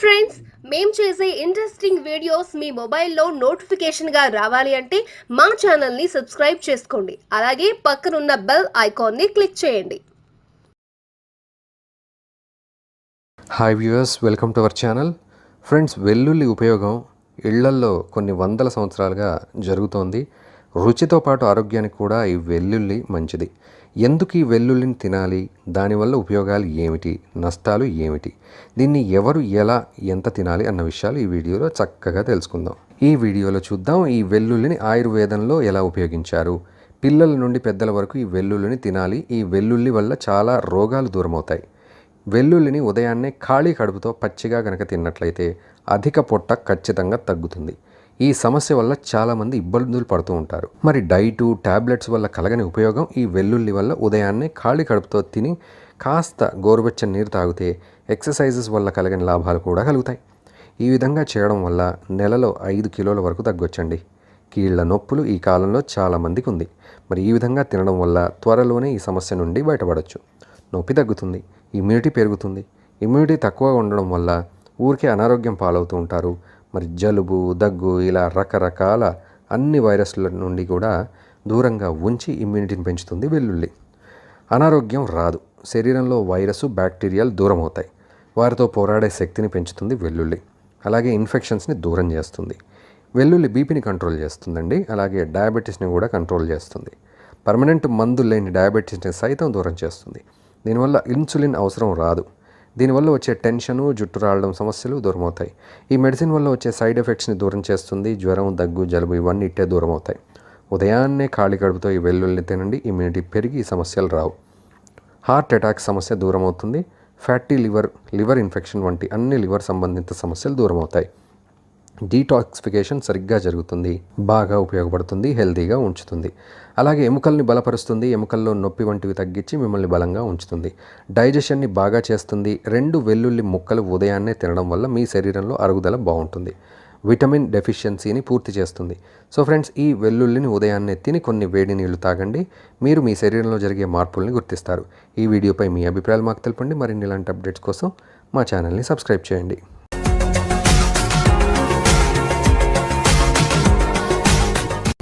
Friends మేము చేసే interesting videos మీ మొబైల్లో నోటిఫికేషన్గా రావాలి అంటే మా ఛానల్ని సబ్స్క్రైబ్ చేసుకోండి. అలాగే పక్కనున్న బెల్ ఐకాన్ని క్లిక్ చేయండి. Hi viewers welcome to our channel friends వెల్లుల్లి ఉపయోగం ఇళ్ళల్లో కొన్ని వందల సంవత్సరాలుగా జరుగుతోంది. రుచితో పాటు ఆరోగ్యానికి కూడా ఈ వెల్లుల్లి మంచిది. ఎందుకు ఈ వెల్లుల్లిని తినాలి? దానివల్ల ఉపయోగాలు ఏమిటి? నష్టాలు ఏమిటి? దీన్ని ఎవరు ఎలా ఎంత తినాలి అన్న విషయాలు ఈ వీడియోలో చక్కగా తెలుసుకుందాం. ఈ వీడియోలో చూద్దాం ఈ వెల్లుల్లిని ఆయుర్వేదంలో ఎలా ఉపయోగించారు. పిల్లల నుండి పెద్దల వరకు ఈ వెల్లుల్లిని తినాలి. ఈ వెల్లుల్లి వల్ల చాలా రోగాలు దూరమవుతాయి. వెల్లుల్లిని ఉదయాన్నే ఖాళీ కడుపుతో పచ్చిగా కనుక తిన్నట్లయితే అధిక పొట్ట ఖచ్చితంగా తగ్గుతుంది. ఈ సమస్య వల్ల చాలామంది ఇబ్బందులు పడుతూ ఉంటారు. మరి డైటు టాబ్లెట్స్ వల్ల కలగని ఉపయోగం ఈ వెల్లుల్లి వల్ల ఉదయాన్నే ఖాళీ కడుపుతో తిని కాస్త గోరువెచ్చని నీరు తాగితే ఎక్సర్సైజెస్ వల్ల కలగని లాభాలు కూడా కలుగుతాయి. ఈ విధంగా చేయడం వల్ల నెలలో ఐదు కిలోల వరకు తగ్గొచ్చండి. కీళ్ళ నొప్పులు ఈ కాలంలో చాలామందికి ఉంది. మరి ఈ విధంగా తినడం వల్ల త్వరలోనే ఈ సమస్య నుండి బయటపడవచ్చు నొప్పి తగ్గుతుంది ఇమ్యూనిటీ పెరుగుతుంది. ఇమ్యూనిటీ తక్కువగా ఉండడం వల్ల ఊరికే అనారోగ్యం పాలవుతూ ఉంటారు. మరి జలుబు దగ్గు ఇలా రకరకాల అన్ని వైరస్ల నుండి కూడా దూరంగా ఉంచి ఇమ్యూనిటీని పెంచుతుంది వెల్లుల్లి. అనారోగ్యం రాదు. శరీరంలో వైరస్ బ్యాక్టీరియాలు దూరం అవుతాయి వారితో పోరాడే శక్తిని పెంచుతుంది వెల్లుల్లి. అలాగే ఇన్ఫెక్షన్స్ని దూరం చేస్తుంది. వెల్లుల్లి బీపీని కంట్రోల్ చేస్తుందండి. అలాగే డయాబెటీస్ని కూడా కంట్రోల్ చేస్తుంది. పర్మనెంట్ మందు లేని డయాబెటీస్ని సైతం దూరం చేస్తుంది. దీనివల్ల ఇన్సులిన్ అవసరం రాదు. దీనివల్ల వచ్చే టెన్షను జుట్టు రాలడం సమస్యలు దూరమవుతాయి. ఈ మెడిసిన్ వల్ల వచ్చే సైడ్ ఎఫెక్ట్స్ని దూరం చేస్తుంది జ్వరం దగ్గు జలుబు ఇవన్నీ ఇట్టే దూరం అవుతాయి ఉదయాన్నే ఖాళీ కడుపుతో ఈ వెల్లుల్ని తినండి ఇమ్యూనిటీ పెరిగి ఈ సమస్యలు రావు. హార్ట్ అటాక్ సమస్య దూరం అవుతుంది ఫ్యాటీ లివర్ లివర్ ఇన్ఫెక్షన్ వంటి అన్ని లివర్ సంబంధిత సమస్యలు దూరం అవుతాయి డీటాక్సిఫికేషన్ సరిగ్గా జరుగుతుంది బాగా ఉపయోగపడుతుంది హెల్తీగా ఉంచుతుంది. అలాగే ఎముకల్ని బలపరుస్తుంది ఎముకల్లో నొప్పి వంటివి తగ్గించి మిమ్మల్ని బలంగా ఉంచుతుంది. డైజెషన్ని బాగా చేస్తుంది. రెండు వెల్లుల్లి ముక్కలు ఉదయాన్నే తినడం వల్ల మీ శరీరంలో అరుగుదల బాగుంటుంది. విటమిన్ డెఫిషియన్సీని పూర్తి చేస్తుంది. సో ఫ్రెండ్స్ ఈ వెల్లుల్లిని ఉదయాన్నే తిని కొన్ని వేడి నీళ్ళు తాగండి. మీరు మీ శరీరంలో జరిగే మార్పుల్ని గుర్తిస్తారు. ఈ వీడియోపై మీ అభిప్రాయాలు మాకు తెలపండి. మరిన్ని ఇలాంటి అప్డేట్స్ కోసం మా ఛానల్ని సబ్స్క్రైబ్ చేయండి.